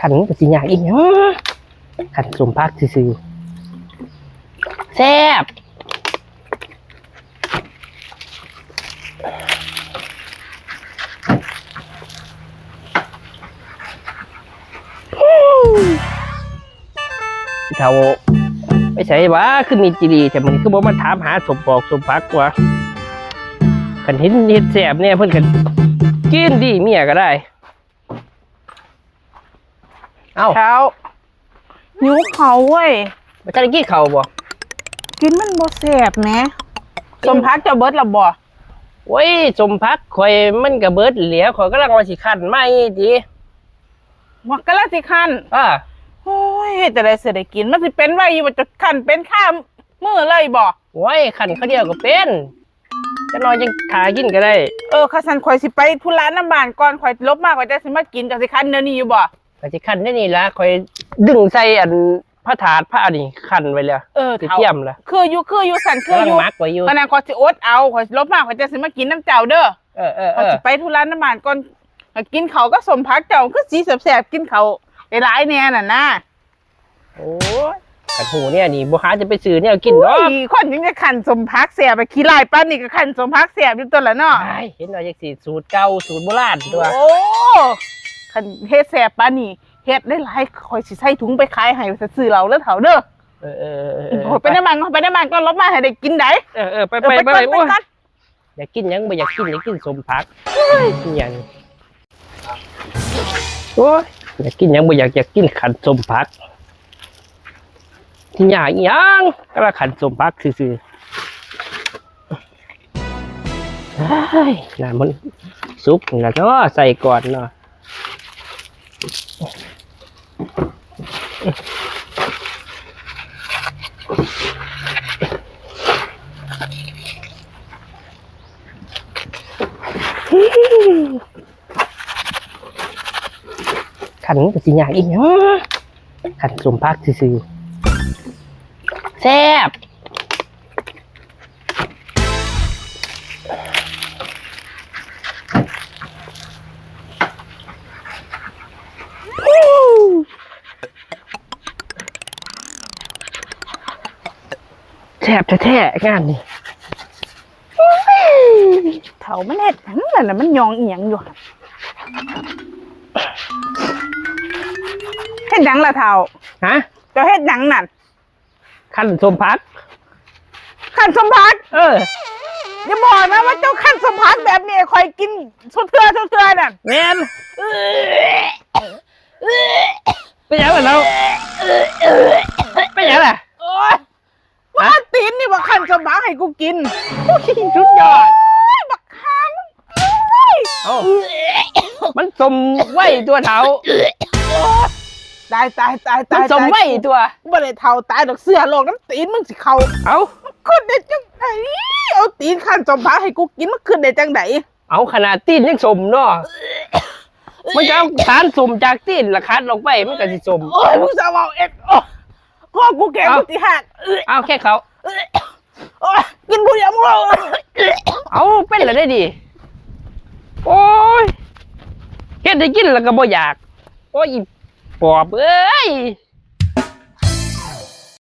ขันก็สิยากอีกขันสมพักซื่อแซ่บเทาไม่ใช่ว่าคือมีจีดีแต่มันคือบอกมาถามหาสมปอกสมพักว่าขันเห็นเห็ดแซบเนี่ยเพิ่อนกันกินดีเมียก็ได้ เอ้าเช้าหิวเขาเว้ยมันจะได้กินเขาวบ่กินมันบ่แซ่บแหมสมพักจะเบิดละบ่โอ้ยสมพักข่อยมันก็เบิดเหลียวข่อยก็ลังว่าสิคันไม่ดีว่ากะละสิคันอ่าโอ้ยจะได้เสิได้กินมันสิเป็นไว้อยู่ว่าจะคันเป็นข้ามมือเลยบ่โอ้ยคันเขาวเดียวก็เป็นจะนอนยังขากินก็ได้ เออข้าสันข่อยสิไปธุระน้ำบ้านก่อนข่อยลบมากข่อยจะสิมากินจังสิคันเดี๋ยวนี้อยู่บ่ ก็สิคันได้นี่ละข่อยดึงใส่อันพระถาดผ้านี่คันไว้แล้วเออสิเท่าเทียมละคืออยู่คืออยู่สันคือกำลัองยู่มักไว้อยู่ขนาดข่อยสิอดเอาข่อยลบมากข่อยจะสิมากินน้ำเจ้าเด้อเออเออเอข่อยอสิไปธุระน้ำบ้านก่อนข่อยกินเขาวก็สมพักเจ้าคือสีแสบๆกินเขาวหลายๆแน่น่ะนะโอ้ยกันหูเนี่ยนี่บ่หาจะไปซื้อเนี่ยกินเนาะโอ้ยคนยังจะขันสมพักเสียไปขี้ลายป้านนี่ก็ขันสมพักเสียอยู่ตัวละเนาะไอ้เห็นว่าจังสิสูตรเก่าสูตรโบราณตัวโอ้ ขันเฮ็ดแสบป้านนี่เฮ็ดได้หลายคอยสิใส่ถุงไปขายให้ซื้อเราแล้วเถาเด้อเออเออเออเออโอ้ยไปได้มันไปได้มันก็ลบมาให้ได้กินได้เออเออไปเออไปไปไปก่อนโอ้ไปยก่อนอยากกินหยังบ่อยากกินอยากกินสมพักกินหยังโอ้ยอยากกินหยังบ่อยากอยากกินขันสมพักกินหยังอีหยังก็ละขันสมพักซื่อๆเฮ้ยน่ะมันซุปน่ะเนาะใส่ก่อนเนาะ ขันก็สิยากอีกเนาะขันสมพักซื่อแซ่บ บแท้ๆงานนี่เถามันเฮ็ดหยังนั่นน่ะมันยองอีหยังอยู่หั่นเฮ็ดหยังล่ะเถาฮะเจ้าเฮ็ดหยังนั่นขันสมพักขันสมพักเอออย่าบอกนะว่าเจ้าขันสมพักแบบนี้คอยกินสุดเทื่อสุดเทื่อนั่นแมนไปยังล่ะเราไปยังล่ะ โอ้ยว่าตีนนี่ว่าขันสมพัก ให้กูกินสุดยอดโอ้ยบักคางโอ้ยเอ้ามันสมไหวตัวเถาตายตายตายมัตานยสมไหวตัว บ่ได้เท่าตายดอกเสือโลกน้ำตีนมึงสิเขาเอ้าคนได้จังไหนเอาตีนขันสมพักให้กูกินมันขึ้นได้จังไหนเอาขนาดตีนยังสมเนาะมันจะเอาสารสมจากตีนละคัดลงไปมันก็สิสมโอ้ยมึงจะเอาเอ็ดโอ้ยพ่อกูแก่กูตีหักเอ้ยเอาแค่เขาโอ้ย กินผู้เดียวมึงเอาเอาเป็นละได้ดีโอ้ยเฮ็ดได้กินแล้วก็บ่อยาก โอ้ยปอบเอ้ย